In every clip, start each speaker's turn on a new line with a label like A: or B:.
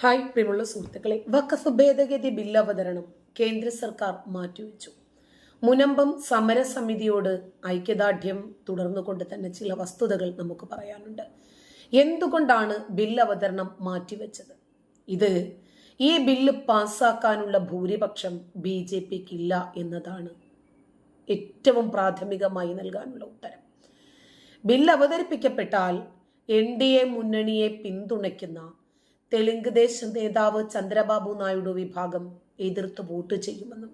A: Hi പ്രിയമുള്ള സുഹൃത്തുക്കളെ വഖഫ് ഭേദഗതി ബിൽ അവതരണം കേന്ദ്ര സർക്കാർ മാറ്റിവെച്ചു. മുനമ്പം സമരസമിതിയോട് ഐക്യദാർഢ്യം തുടർന്നുകൊണ്ട് തന്നെ ചില വസ്തുതകൾ നമുക്ക് പറയാനുണ്ട്. എന്തുകൊണ്ടാണ് ബിൽ അവതരണം മാറ്റിവെച്ചത്? ഇത് ഈ ബില്ല് പാസ്സാക്കാനുള്ള ഭൂരിപക്ഷം ബി ജെ പിക്കില്ല എന്നതാണ് ഏറ്റവും പ്രാഥമികമായി നൽകാനുള്ള ഉത്തരം. ബിൽ അവതരിപ്പിക്കപ്പെട്ടാൽ എൻ ഡി എ മുന്നണിയെ പിന്തുണയ്ക്കുന്ന തെലുങ്ക് ദേശം നേതാവ് ചന്ദ്രബാബു നായിഡു വിഭാഗം എതിർത്ത് വോട്ട് ചെയ്യുമെന്നും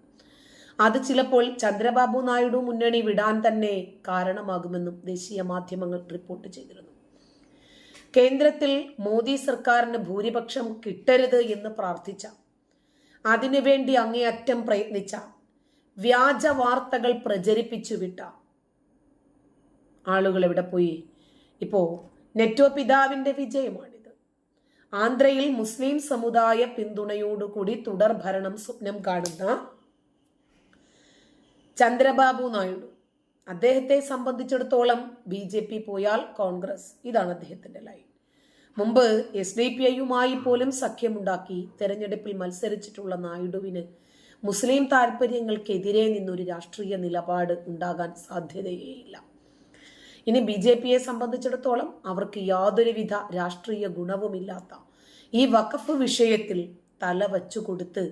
A: അത് ചിലപ്പോൾ ചന്ദ്രബാബു നായിഡു മുന്നണി വിടാൻ തന്നെ കാരണമാകുമെന്നും ദേശീയ മാധ്യമങ്ങൾ റിപ്പോർട്ട് ചെയ്തിരുന്നു. കേന്ദ്രത്തിൽ മോദി സർക്കാരിന് ഭൂരിപക്ഷം കിട്ടരുത് എന്ന് പ്രാർത്ഥിച്ച അതിനുവേണ്ടി അങ്ങേയറ്റം പ്രയത്നിച്ച വ്യാജ വാർത്തകൾ പ്രചരിപ്പിച്ചു വിട്ട ആളുകൾ എവിടെ പോയി? ഇപ്പോ നെറ്റോ പിതാവിന്റെ വിജയമാണിത് ആന്ധ്രയിൽ മുസ്ലിം സമുദായ പിന്തുണയോടുകൂടി തുടർ ഭരണം സ്വപ്നം കാണുന്ന ചന്ദ്രബാബു നായിഡു. അദ്ദേഹത്തെ സംബന്ധിച്ചിടത്തോളം ബി ജെ പി പോയാൽ കോൺഗ്രസ്. ഇതാണ് അദ്ദേഹത്തിന്റെ ലൈൻ. മുമ്പ് എസ് ഡി പി ഐയുമായി പോലും സഖ്യമുണ്ടാക്കി തെരഞ്ഞെടുപ്പിൽ മത്സരിച്ചിട്ടുള്ള നായിഡുവിന് മുസ്ലിം താല്പര്യങ്ങൾക്കെതിരെ നിന്നൊരു രാഷ്ട്രീയ നിലപാട് ഉണ്ടാകാൻ സാധ്യതയേയില്ല. ഇനി ബി ജെ പിയെ സംബന്ധിച്ചിടത്തോളം അവർക്ക് യാതൊരുവിധ രാഷ്ട്രീയ ഗുണവുമില്ലാത്ത ഈ വഖഫ് വിഷയത്തിൽ തല വച്ചു കൊടുത്ത്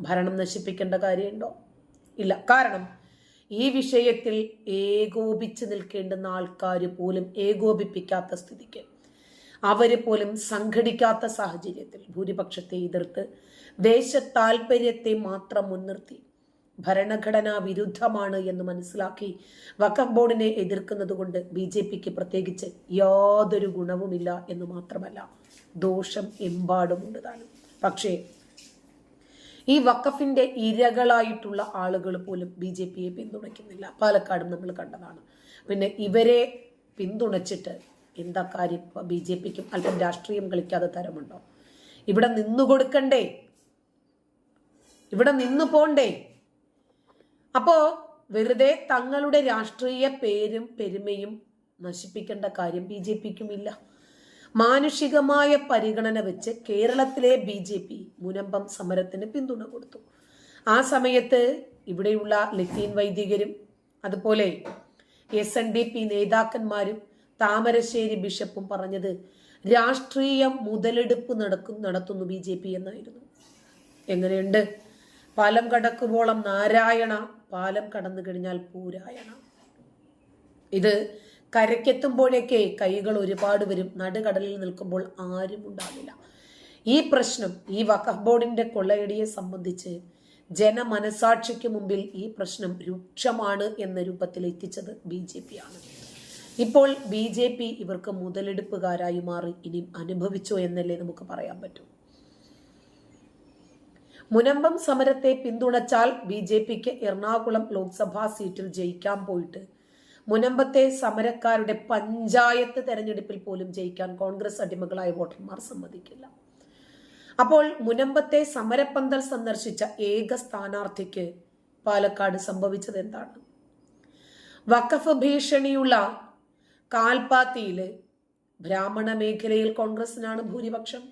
A: ഭരണം നശിപ്പിക്കേണ്ട കാര്യമുണ്ടോ? ഇല്ല. കാരണം ഈ വിഷയത്തിൽ ഏകോപിച്ച് നിൽക്കേണ്ടുന്ന ആൾക്കാർ പോലും ഏകോപിപ്പിക്കാത്ത സ്ഥിതിക്ക് അവർ പോലും സംഘടിക്കാത്ത സാഹചര്യത്തിൽ ഭൂരിപക്ഷത്തെ എതിർത്ത് ദേശ താല്പര്യത്തെ മാത്രം മുൻനിർത്തി ഭരണഘടനാ വിരുദ്ധമാണ് എന്ന് മനസ്സിലാക്കി വഖഫ് ബോർഡിനെ എതിർക്കുന്നത് കൊണ്ട് ബി ജെ പിക്ക് പ്രത്യേകിച്ച് യാതൊരു ഗുണവുമില്ല എന്ന് മാത്രമല്ല ദോഷം എമ്പാടുമുണ്ട് താനും. പക്ഷേ ഈ വഖഫിന്റെ ഇരകളായിട്ടുള്ള ആളുകൾ പോലും ബി ജെ പിയെ പിന്തുണയ്ക്കുന്നില്ല. പാലക്കാടും നമ്മൾ കണ്ടതാണ്. പിന്നെ ഇവരെ പിന്തുണച്ചിട്ട് എന്താ കാര്യം? ബി ജെ പിക്കും അല്പം രാഷ്ട്രീയം കളിക്കാതെ തരമുണ്ടോ? ഇവിടെ നിന്നു കൊടുക്കണ്ടേ ഇവിടെ നിന്നു പോണ്ടേ? അപ്പോ വെറുതെ തങ്ങളുടെ രാഷ്ട്രീയ പേരും പെരുമയും നശിപ്പിക്കേണ്ട കാര്യം ബി ജെ പിക്കും ഇല്ല മാനുഷികമായ പരിഗണന വെച്ച് കേരളത്തിലെ ബി ജെ പി മുനമ്പം സമരത്തിന് പിന്തുണ കൊടുത്തു. ആ സമയത്ത് ഇവിടെയുള്ള ലത്തീൻ വൈദികരും അതുപോലെ എസ് എൻ ഡി പി നേതാക്കന്മാരും താമരശ്ശേരി ബിഷപ്പും പറഞ്ഞത് രാഷ്ട്രീയ മുതലെടുപ്പ് നടക്കും നടത്തുന്നു ബി ജെ പി എന്നായിരുന്നു. എങ്ങനെയുണ്ട്? പാലം കടക്കുവോളം നാരായണ പാലം കടന്നു കഴിഞ്ഞാൽ പൂരായണം. ഇത് കരയ്ക്കെത്തുമ്പോഴേക്കേ കൈകൾ ഒരുപാട് വരും. നടുകടലിൽ നിൽക്കുമ്പോൾ ആരും ഉണ്ടാവില്ല. ഈ പ്രശ്നം ഈ വഖഫ് ബോർഡിന്റെ കൊള്ളയടിയെ സംബന്ധിച്ച് ജനമനസാക്ഷിക്ക് മുമ്പിൽ ഈ പ്രശ്നം രൂക്ഷമാണ് എന്ന രൂപത്തിൽ എത്തിച്ചത് ബി ജെ പി ആണ്. ഇപ്പോൾ ബി ജെ പി ഇവർക്ക് മുതലെടുപ്പുകാരായി മാറി. ഇനി അനുഭവിച്ചോ എന്നല്ലേ നമുക്ക് പറയാൻ പറ്റൂ. മുനമ്പം സമരത്തെ പിന്തുണച്ചാൽ ബി ജെ പിക്ക് എറണാകുളം ലോക്സഭാ സീറ്റിൽ ജയിക്കാൻ പോയിട്ട്. മുനമ്പത്തെ സമരക്കാരുടെ പഞ്ചായത്ത് തെരഞ്ഞെടുപ്പിൽ പോലും ജയിക്കാൻ കോൺഗ്രസ് അടിമകളായ വോട്ടർമാർ സമ്മതിക്കില്ല. അപ്പോൾ മുനമ്പത്തെ സമരപ്പന്തൽ സന്ദർശിച്ച ഏക സ്ഥാനാർത്ഥിക്ക് പാലക്കാട് സംഭവിച്ചത് എന്താണ് വഖഫ് ഭീഷണിയുള്ള കാൽപാത്തിയിലെ ബ്രാഹ്മണ മേഖലയിൽ കോൺഗ്രസിനാണ് ഭൂരിപക്ഷം.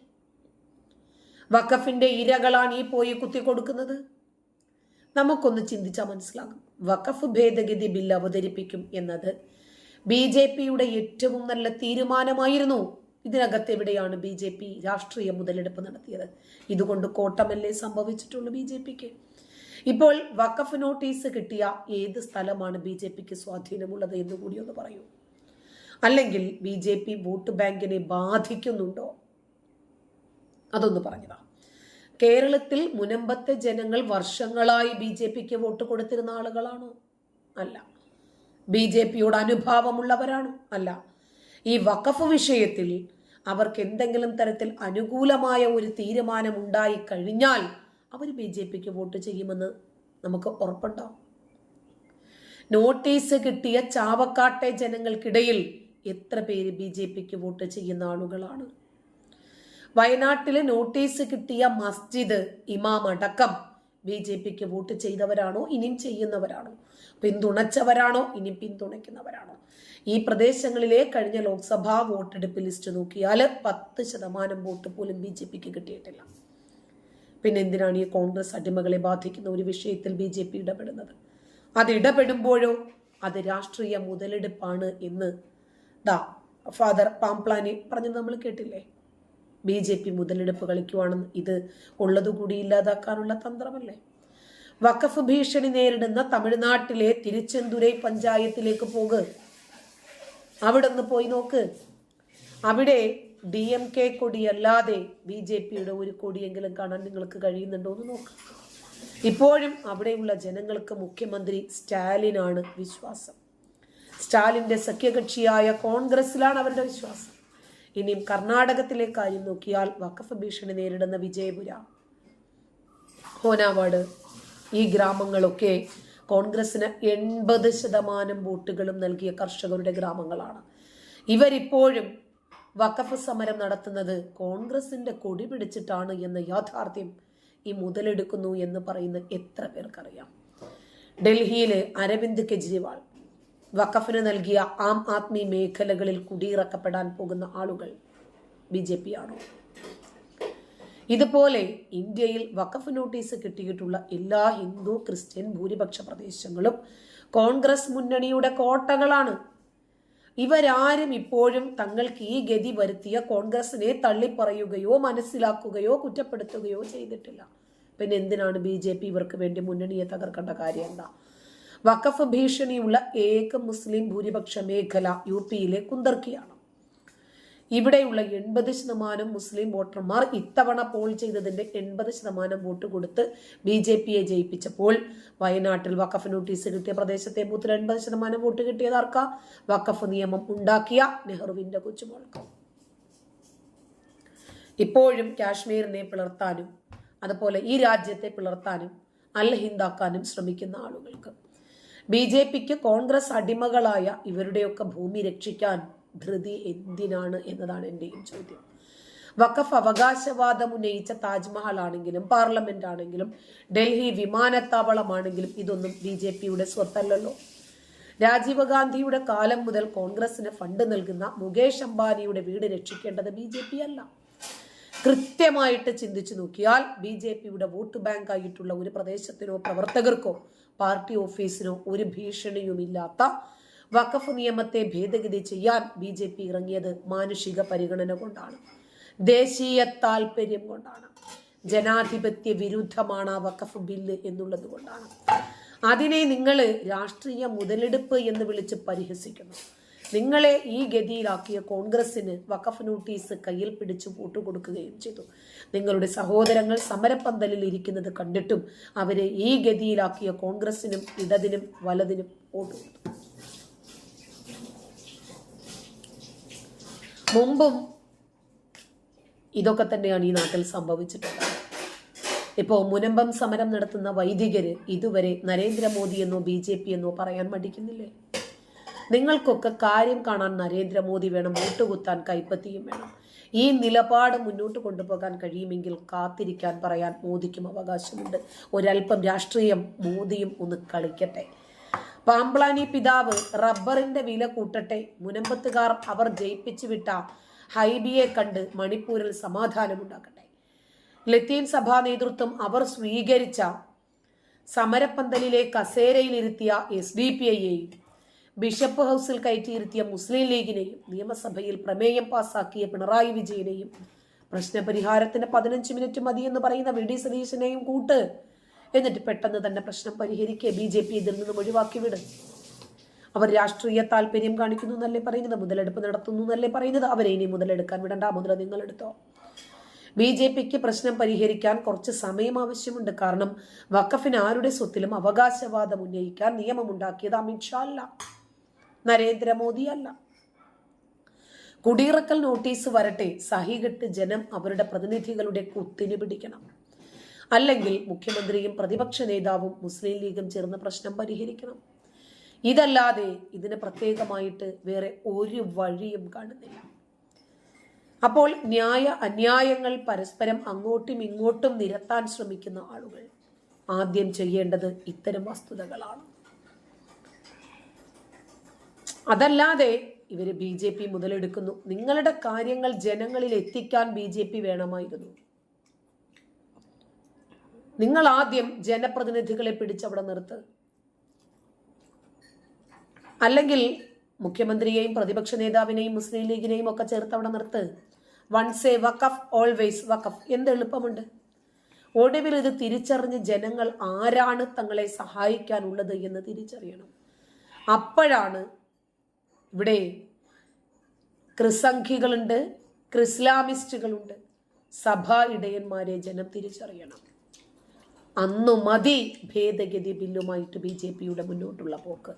A: വഖഫിന്റെ ഇരകളാണ് ഈ പോയി കുത്തി കൊടുക്കുന്നത്? നമുക്കൊന്ന് ചിന്തിച്ചാൽ മനസ്സിലാകും. വഖഫ് ഭേദഗതി ബിൽ അവതരിപ്പിക്കും എന്നത് ബി ജെ പിയുടെ ഏറ്റവും നല്ല തീരുമാനമായിരുന്നു. ഇതിനകത്ത് എവിടെയാണ് ബി ജെ പി രാഷ്ട്രീയ മുതലെടുപ്പ് നടത്തിയത്? ഇതുകൊണ്ട് കോട്ടമല്ലേ സംഭവിച്ചിട്ടുള്ളൂ ബി ജെ പിക്ക്. ഇപ്പോൾ വഖഫ് നോട്ടീസ് കിട്ടിയ ഏത് സ്ഥലമാണ് ബി ജെ പിക്ക് സ്വാധീനമുള്ളത് എന്ന് കൂടി ഒന്ന് പറയൂ. അല്ലെങ്കിൽ ബി ജെ പി വോട്ട് ബാങ്കിനെ ബാധിക്കുന്നുണ്ടോ? അതൊന്ന് പറഞ്ഞതാ. കേരളത്തിൽ മുനമ്പത്തെ ജനങ്ങൾ വർഷങ്ങളായി ബി ജെ പിക്ക് വോട്ട് കൊടുത്തിരുന്ന ആളുകളാണോ? അല്ല. ബി ജെ പിയോട് അനുഭാവമുള്ളവരാണോ? അല്ല. ഈ വഖഫ് വിഷയത്തിൽ അവർക്ക് എന്തെങ്കിലും തരത്തിൽ അനുകൂലമായ ഒരു തീരുമാനം ഉണ്ടായി കഴിഞ്ഞാൽ അവർ ബി ജെ പിക്ക് വോട്ട് ചെയ്യുമെന്ന് നമുക്ക് ഉറപ്പുണ്ടാവും നോട്ടീസ് കിട്ടിയ ചാവക്കാട്ടെ ജനങ്ങൾക്കിടയിൽ എത്ര പേര് ബി ജെ പിക്ക് വോട്ട് ചെയ്യുന്ന ആളുകളാണ്? വയനാട്ടിലെ നോട്ടീസ് കിട്ടിയ മസ്ജിദ് ഇമാം അടക്കം ബി ജെ പിക്ക് വോട്ട് ചെയ്തവരാണോ? ഇനിയും ചെയ്യുന്നവരാണോ? പിന്തുണച്ചവരാണോ? ഇനി പിന്തുണയ്ക്കുന്നവരാണോ? ഈ പ്രദേശങ്ങളിലെ കഴിഞ്ഞ ലോക്സഭാ വോട്ടെടുപ്പ് ലിസ്റ്റ് നോക്കിയാൽ പത്ത് ശതമാനം വോട്ട് പോലും ബി ജെ പിക്ക് കിട്ടിയിട്ടില്ല. പിന്നെ എന്തിനാണ് ഈ കോൺഗ്രസ് അടിമകളെ ബാധിക്കുന്ന ഒരു വിഷയത്തിൽ ബി ജെ പി ഇടപെടുന്നത്? അത് ഇടപെടുമ്പോഴോ അത് രാഷ്ട്രീയ മുതലെടുപ്പാണ് എന്ന് ദാ ഫാദർ പാംപ്ലാനി പറഞ്ഞത് നമ്മൾ കേട്ടില്ലേ? ബി ജെ പി മുതലെടുപ്പ് കളിക്കുവാണെന്ന് ഇത് ഉള്ളതുകൂടി ഇല്ലാതാക്കാനുള്ള തന്ത്രമല്ലേ? വഖഫ് ഭീഷണി നേരിടുന്ന തമിഴ്നാട്ടിലെ തിരുച്ചെന്തുരൈ പഞ്ചായത്തിലേക്ക് പോക് അവിടെ നിന്ന് പോയി നോക്ക്. അവിടെ ഡി എം കെ കൊടിയല്ലാതെ ബി ജെ പിയുടെ ഒരു കൊടിയെങ്കിലും കാണാൻ നിങ്ങൾക്ക് കഴിയുന്നുണ്ടോ എന്ന് നോക്ക്. ഇപ്പോഴും അവിടെയുള്ള ജനങ്ങൾക്ക് മുഖ്യമന്ത്രി സ്റ്റാലിനാണ് വിശ്വാസം. സ്റ്റാലിന്റെ സഖ്യകക്ഷിയായ കോൺഗ്രസിലാണ് അവരുടെ വിശ്വാസം. ഇനിയും കർണാടകത്തിലെ കാര്യം നോക്കിയാൽ വഖഫ് ഭീഷണി നേരിടുന്ന വിജയപുര. ഹോനാവാട്. ഈ ഗ്രാമങ്ങളൊക്കെ കോൺഗ്രസിന് എൺപത് ശതമാനം വോട്ടുകളും നൽകിയ കർഷകരുടെ ഗ്രാമങ്ങളാണ്. ഇവരിപ്പോഴും വഖഫ് സമരം നടത്തുന്നത് കോൺഗ്രസിന്റെ കൊടി പിടിച്ചിട്ടാണ് എന്ന യാഥാർത്ഥ്യം ഈ മുതലെടുക്കുന്നു എന്ന് പറയുന്ന എത്ര പേർക്കറിയാം. ഡൽഹിയിലെ അരവിന്ദ് കെജ്രിവാൾ വഖഫിന് നൽകിയ ആം ആദ്മി മേഖലകളിൽ കുടിയിറക്കപ്പെടാൻ പോകുന്ന ആളുകൾ ബി ജെ പി ആണോ? ഇതുപോലെ ഇന്ത്യയിൽ വഖഫ് നോട്ടീസ് കിട്ടിയിട്ടുള്ള എല്ലാ ഹിന്ദു ക്രിസ്ത്യൻ ഭൂരിപക്ഷ പ്രദേശങ്ങളും കോൺഗ്രസ് മുന്നണിയുടെ കോട്ടകളാണ്. ഇവരാരും ഇപ്പോഴും തങ്ങൾക്ക് ഈ ഗതി വരുത്തിയ കോൺഗ്രസിനെ തള്ളിപ്പറയുകയോ മനസ്സിലാക്കുകയോ കുറ്റപ്പെടുത്തുകയോ ചെയ്തിട്ടില്ല. പിന്നെ എന്തിനാണ് ബി ജെ പി ഇവർക്ക് വേണ്ടി മുന്നണിയെ തകർക്കേണ്ട കാര്യം എന്താ? വഖഫ് ഭീഷണിയുള്ള ഏക മുസ്ലിം ഭൂരിപക്ഷ മേഖല യു പിയിലെ കുന്തർക്കിയാണ്. ഇവിടെയുള്ള എൺപത് ശതമാനം മുസ്ലിം വോട്ടർമാർ ഇത്തവണ പോൾ ചെയ്തതിന്റെ എൺപത് ശതമാനം വോട്ട് കൊടുത്ത് ബി ജെ പിയെ ജയിപ്പിച്ചപ്പോൾ വയനാട്ടിൽ വഖഫ് നോട്ടീസ് കിട്ടിയ പ്രദേശത്തെ ബൂത്തിൽ എൺപത് ശതമാനം വോട്ട് കിട്ടിയതാർക്ക വഖഫ് നിയമം ഉണ്ടാക്കിയ നെഹ്റുവിന്റെ കൊച്ചുമോൾക്ക്. ഇപ്പോഴും കാശ്മീരിനെ പിളർത്താനും അതുപോലെ ഈ രാജ്യത്തെ പിളർത്താനും അൽഹിന്ദാക്കാനും ശ്രമിക്കുന്ന ആളുകൾക്ക്. ബി ജെ പിക്ക് കോൺഗ്രസ് അടിമകളായ ഇവരുടെയൊക്കെ ഭൂമി രക്ഷിക്കാൻ ധൃതി എന്തിനാണ് എന്നതാണ് എന്റെയും ചോദ്യം. വഖഫ് അവകാശവാദം ഉന്നയിച്ച താജ്മഹൽ ആണെങ്കിലും പാർലമെന്റ് ആണെങ്കിലും ഡൽഹി വിമാനത്താവളമാണെങ്കിലും ഇതൊന്നും ബി ജെ പിയുടെ സ്വത്തല്ലല്ലോ. രാജീവ് ഗാന്ധിയുടെ കാലം മുതൽ കോൺഗ്രസിന് ഫണ്ട് നൽകുന്ന മുകേഷ് അംബാനിയുടെ വീട് രക്ഷിക്കേണ്ടത് ബി ജെ പി അല്ല കൃത്യമായിട്ട് ചിന്തിച്ചു നോക്കിയാൽ ബി ജെ പിയുടെ വോട്ട് ബാങ്ക് ആയിട്ടുള്ള ഒരു പ്രദേശത്തിനോ പ്രവർത്തകർക്കോ പാർട്ടി ഓഫീസിനോ ഒരു ഭീഷണിയുമില്ലാത്ത വഖഫ് നിയമത്തെ ഭേദഗതി ചെയ്യാൻ ബി ജെ പി ഇറങ്ങിയത് മാനുഷിക പരിഗണന കൊണ്ടാണ്. ദേശീയ താല്പര്യം കൊണ്ടാണ്. ജനാധിപത്യ വിരുദ്ധമാണ് ആ വഖഫ് ബില്ല് എന്നുള്ളത് കൊണ്ടാണ്. അതിനെ നിങ്ങൾ രാഷ്ട്രീയ മുതലെടുപ്പ് എന്ന് വിളിച്ച് പരിഹസിക്കുന്നു. നിങ്ങളെ ഈ ഗതിയിലാക്കിയ കോൺഗ്രസിന് വഖഫ് നോട്ടീസ് കയ്യിൽ പിടിച്ചു കൊടുക്കുകയും ചെയ്തു. നിങ്ങളുടെ സഹോദരങ്ങൾ സമരപ്പന്തലിൽ ഇരിക്കുന്നത് കണ്ടിട്ടും അവരെ ഈ ഗതിയിലാക്കിയ കോൺഗ്രസിനും ഇടതിനും വലതിനും കൊടുത്തു. മുമ്പും ഇതൊക്കെ തന്നെയാണ് ഈ നാട്ടിൽ സംഭവിച്ചിട്ടുള്ളത്. ഇപ്പോൾ മുനമ്പം സമരം നടത്തുന്ന വൈദികര് ഇതുവരെ നരേന്ദ്രമോദി എന്നോ ബി ജെ പി എന്നോ പറയാൻ മടിക്കുന്നില്ലേ? നിങ്ങൾക്കൊക്കെ കാര്യം കാണാൻ നരേന്ദ്രമോദി വേണം വോട്ടുകുത്താൻ കൈപ്പത്തിയും വേണം. ഈ നിലപാട് മുന്നോട്ട് കൊണ്ടുപോകാൻ കഴിയുമെങ്കിൽ കാത്തിരിക്കാൻ പറയാൻ മോദിക്കും അവകാശമുണ്ട്. ഒരല്പം രാഷ്ട്രീയം മോദിയും ഒന്ന് കളിക്കട്ടെ. പാമ്പ്ലാനി പിതാവ് റബ്ബറിന്റെ വില കൂട്ടട്ടെ. മുനമ്പത്തുകാർ അവർ ജയിപ്പിച്ചു വിട്ട ഹൈബിയെ കണ്ട് മണിപ്പൂരിൽ സമാധാനമുണ്ടാക്കട്ടെ ലത്തീൻ സഭാ നേതൃത്വം അവർ സ്വീകരിച്ച സമരപ്പന്തലിലെ കസേരയിലിരുത്തിയ എസ് ഡി പി ഐയെയും ബിഷപ്പ് ഹൗസിൽ കയറ്റിയിരുത്തിയ മുസ്ലിം ലീഗിനെയും നിയമസഭയിൽ പ്രമേയം പാസാക്കിയ പിണറായി വിജയനെയും പ്രശ്നപരിഹാരത്തിന് പതിനഞ്ച് മിനിറ്റ് മതി എന്ന് പറയുന്ന വി ഡി സതീശനെയും കൂട്ട്. എന്നിട്ട് പെട്ടെന്ന് തന്നെ പ്രശ്നം പരിഹരിക്കുക ബി ജെ പി ഇതിൽ നിന്നും ഒഴിവാക്കി വിട്. അവർ രാഷ്ട്രീയ താല്പര്യം കാണിക്കുന്നു എന്നല്ലേ പറയുന്നത്? മുതലെടുപ്പ് നടത്തുന്നു എന്നല്ലേ പറയുന്നത്? അവരെ ഇനി മുതലെടുക്കാൻ വിടണ്ട. മുതല നിങ്ങൾ എടുത്തോ ബി ജെ പിക്ക് പ്രശ്നം പരിഹരിക്കാൻ കുറച്ച് സമയം ആവശ്യമുണ്ട്. കാരണം വഖഫിന് ആരുടെ സ്വത്തിലും അവകാശവാദം ഉന്നയിക്കാൻ നിയമമുണ്ടാക്കിയത് അമിത്ഷാ അല്ല. നരേന്ദ്രമോദി അല്ല. കുടിയിറക്കൽ നോട്ടീസ് വരട്ടെ സഹികെട്ട് ജനം അവരുടെ പ്രതിനിധികളുടെ കുത്തിന് പിടിക്കണം. അല്ലെങ്കിൽ മുഖ്യമന്ത്രിയും പ്രതിപക്ഷ നേതാവും മുസ്ലിം ലീഗും ചേർന്ന് പ്രശ്നം പരിഹരിക്കണം. ഇതല്ലാതെ ഇതിന് പ്രത്യേകമായിട്ട് വേറെ ഒരു വഴിയും കാണുന്നില്ല. അപ്പോൾ ന്യായ അന്യായങ്ങൾ പരസ്പരം അങ്ങോട്ടും ഇങ്ങോട്ടും നിരത്താൻ ശ്രമിക്കുന്ന ആളുകൾ ആദ്യം ചെയ്യേണ്ടത് ഇത്തരം വസ്തുതകളാണ്. അതല്ലാതെ ഇവർ ബി ജെ പി മുതലെടുക്കുന്നു. നിങ്ങളുടെ കാര്യങ്ങൾ ജനങ്ങളിൽ എത്തിക്കാൻ ബി ജെ പി വേണമായിരുന്നു. നിങ്ങൾ ആദ്യം ജനപ്രതിനിധികളെ പിടിച്ചവിടെ നിർത്ത്. അല്ലെങ്കിൽ മുഖ്യമന്ത്രിയെയും പ്രതിപക്ഷ നേതാവിനെയും മുസ്ലിം ലീഗിനെയും ഒക്കെ ചേർത്ത് അവിടെ നിർത്ത്. വൺസ് എ വക്കഫ് ഓൾവേസ് വക്കഫ് എന്ത് എളുപ്പമുണ്ട്? ഒടുവിൽ ഇത് തിരിച്ചറിഞ്ഞ് ജനങ്ങൾ ആരാണ് തങ്ങളെ സഹായിക്കാനുള്ളത് എന്ന് തിരിച്ചറിയണം. അപ്പോഴാണ് ഇവിടെ ക്രിസംഖികളുണ്ട് ക്രിസ്ലാമിസ്റ്റുകളുണ്ട്. സഭാ ഇടയന്മാരെ ജനം തിരിച്ചറിയണം. അന്നു മതി ഭേദഗതി ബില്ലുമായിട്ട് ബി ജെ പിയുടെ മുന്നോട്ടുള്ള പോക്ക്.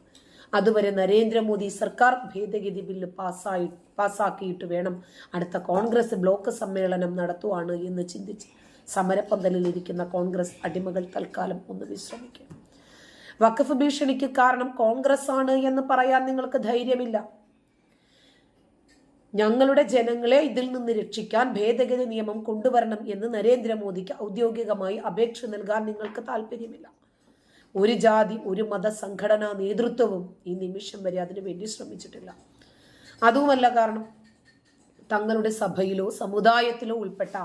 A: അതുവരെ നരേന്ദ്രമോദി സർക്കാർ ഭേദഗതി ബില്ല് പാസ്സായി പാസ്സാക്കിയിട്ട് വേണം അടുത്ത കോൺഗ്രസ് ബ്ലോക്ക് സമ്മേളനം നടത്തുവാണ് എന്ന് ചിന്തിച്ച് സമരപ്പന്തലിലിരിക്കുന്ന കോൺഗ്രസ് അടിമകൾ തൽക്കാലം ഒന്ന് വിശ്രമിക്കുക. വഖഫ് ഭീഷണിക്ക് കാരണം കോൺഗ്രസ് ആണ് എന്ന് പറയാൻ നിങ്ങൾക്ക് ധൈര്യമില്ല. ഞങ്ങളുടെ ജനങ്ങളെ ഇതിൽ നിന്ന് രക്ഷിക്കാൻ ഭേദഗതി നിയമം കൊണ്ടുവരണം എന്ന് നരേന്ദ്രമോദിക്ക് ഔദ്യോഗികമായി അപേക്ഷ നൽകാൻ നിങ്ങൾക്ക് താല്പര്യമില്ല ഒരു ജാതി ഒരു മത സംഘടനാ നേതൃത്വവും ഈ നിമിഷം വരെ അതിനു വേണ്ടി ശ്രമിച്ചിട്ടില്ല. അതുമല്ല കാരണം തങ്ങളുടെ സഭയിലോ സമുദായത്തിലോ ഉൾപ്പെട്ട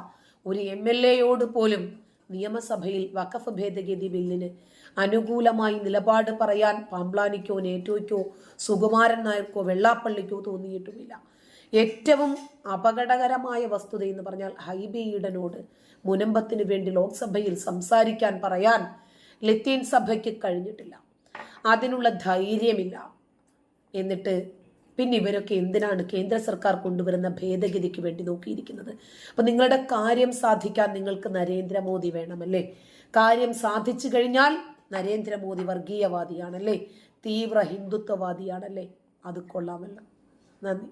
A: ഒരു എം എൽ എയോട് പോലും നിയമസഭയിൽ വഖഫ് ഭേദഗതി ബില്ലിന് അനുകൂലമായി നിലപാട് പറയാൻ പാമ്പ്ലാനിക്കോ നേറ്റോയ്ക്കോ സുകുമാരൻ നായർക്കോ വെള്ളാപ്പള്ളിക്കോ തോന്നിയിട്ടുമില്ല. ഏറ്റവും അപകടകരമായ വസ്തുത എന്ന് പറഞ്ഞാൽ ഹൈബി ഈഡനോട് മുനമ്പത്തിന് വേണ്ടി ലോക്സഭയിൽ സംസാരിക്കാൻ പറയാൻ ലത്തീൻ സഭയ്ക്ക് കഴിഞ്ഞിട്ടില്ല. അതിനുള്ള ധൈര്യമില്ല. എന്നിട്ട് പിന്നെ ഇവരൊക്കെ എന്തിനാണ് കേന്ദ്ര സർക്കാർ കൊണ്ടുവരുന്ന ഭേദഗതിക്ക് വേണ്ടി നോക്കിയിരിക്കുന്നത്? അപ്പൊ നിങ്ങളുടെ കാര്യം സാധിക്കാൻ നിങ്ങൾക്ക് നരേന്ദ്രമോദി വേണമല്ലേ? കാര്യം സാധിച്ചു കഴിഞ്ഞാൽ നരേന്ദ്രമോദി വർഗീയവാദിയാണല്ലേ? തീവ്ര ഹിന്ദുത്വവാദിയാണല്ലേ? അത് കൊള്ളാമല്ല. നന്ദി.